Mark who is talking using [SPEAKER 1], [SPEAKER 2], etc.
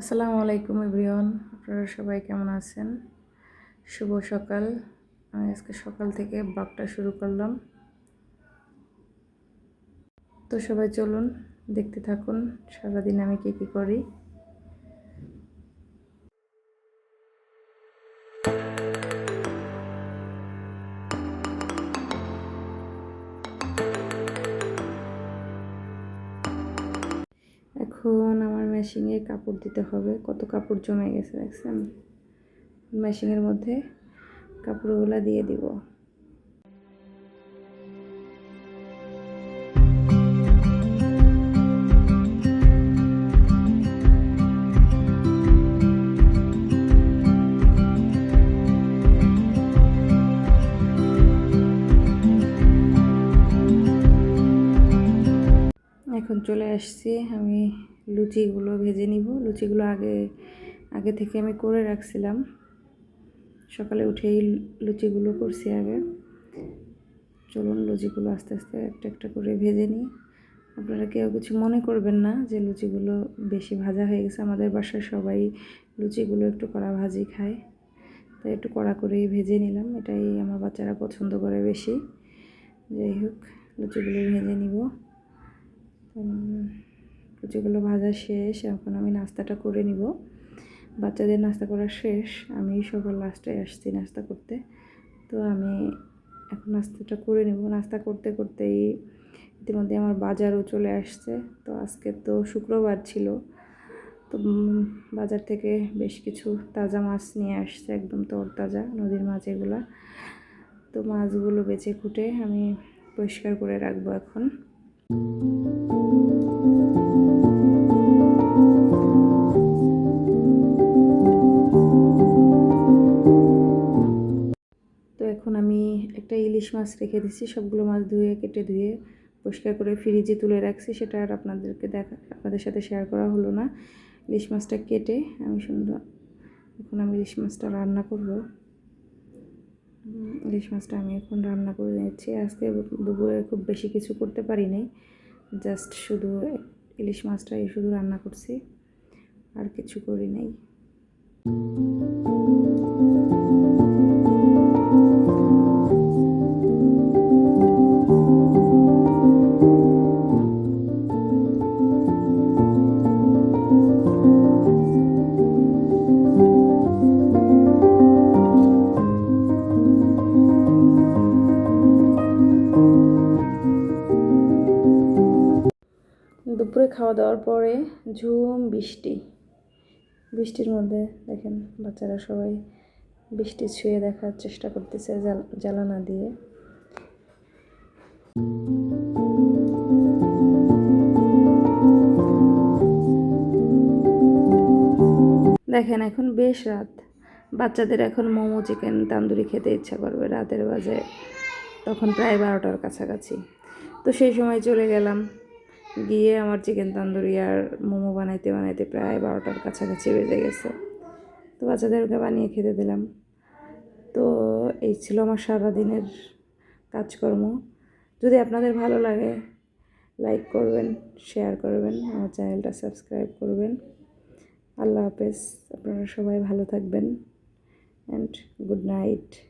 [SPEAKER 1] আসসালামু আলাইকুম এভরিওয়ান। আপনারা সবাই কেমন আছেন? শুভ সকাল। আমি আজকে সকাল থেকে ব্লগটা শুরু করলাম। তো সবাই চলুন, দেখতে থাকুন, সারাদিন আমি কী কী করি। এখন আমার মেশিনে কাপড় দিতে হবে। কত কাপড় জমে গেছে দেখছেন? মেশিনের মধ্যে কাপড়গুলো দিয়ে দিব। এখন চলে আসছি আমি লুচিগুলো ভেজে নিব। লুচিগুলো আগে আগে থেকে আমি করে রাখছিলাম। সকালে উঠেই লুচিগুলো করছি আগে। চলুন লুচিগুলো আস্তে আস্তে একটা একটা করে ভেজে নিই। আপনারা কেউ কিছু মনে করবেন না যে লুচিগুলো বেশি ভাজা হয়ে গেছে। আমাদের বাসায় সবাই লুচিগুলো একটু কড়া ভাজি খায়। তাই একটু কড়া করেই ভেজে নিলাম। এটাই আমার বাচ্চারা পছন্দ করে বেশি। যাই হোক, লুচিগুলো ভেজে নিব। লুচিগুলো ভাজা শেষ, এখন আমি নাস্তাটা করে নিব। বাচ্চাদের নাস্তা করা শেষ, আমি সবার লাস্টে আসছি নাস্তা করতে। তো আমি এখন নাস্তাটা করে নেব। নাস্তা করতে করতেই ইতিমধ্যে আমার বাজারও চলে আসছে। তো আজকে তো শুক্রবার ছিল। তো বাজার থেকে বেশ কিছু তাজা মাছ নিয়ে আসছে, একদম তরতাজা, নদীর মাছ এগুলা। তো মাছগুলো বেছে খুঁটে আমি পরিষ্কার করে রাখব এখন। একটা ইলিশ মাছ রেখে দিচ্ছি সবগুলো মাছ ধুয়ে, কেটে ধুয়ে পরিষ্কার করে ফ্রিজে তুলে রাখছি। সেটা আর আপনাদেরকে দেখা, আপনাদের সাথে শেয়ার করা হলো না। ইলিশ মাছটা কেটে আমি সুন্দর, এখন আমি ইলিশ মাছটা রান্না করব। ইলিশ মাছটা আমি এখন রান্না করে নিচ্ছি। আজকে দুপুরে খুব বেশি কিছু করতে পারি নাই। জাস্ট শুধু ইলিশ মাছটাই শুধু রান্না করছি। আর কিছু করি নাই। দুপুরে খাওয়া দাওয়ার পরে ঝুম, বৃষ্টি। বৃষ্টির মধ্যে দেখেন বাচ্চারা সবাই বৃষ্টি ছুঁয়ে দেখার চেষ্টা করতেছে জ্বালানা দিয়ে। দেখেন এখন বেশ রাত। বাচ্চাদের এখন মোমো, চিকেন, তান্দুরি খেতে ইচ্ছা করবে রাতের বাজে। তখন প্রায় বারোটার কাছাকাছি। তো সেই সময় চলে গেলাম গিয়ে আমার চিকেন তান্দুরি আর মোমো বানাইতে বানাইতে প্রায় বারোটার কাছাকাছি বেজে গেছে। তো বাচ্চাদেরকে বানিয়ে খেতে দিলাম। তো এই ছিল আমার সারাদিনের কাজকর্ম। যদি আপনাদের ভালো লাগে লাইক করবেন শেয়ার করবেন, আমার চ্যানেলটা সাবস্ক্রাইব করবেন। আল্লাহ হাফেজ, আপনারা সবাই ভালো থাকবেন। And good night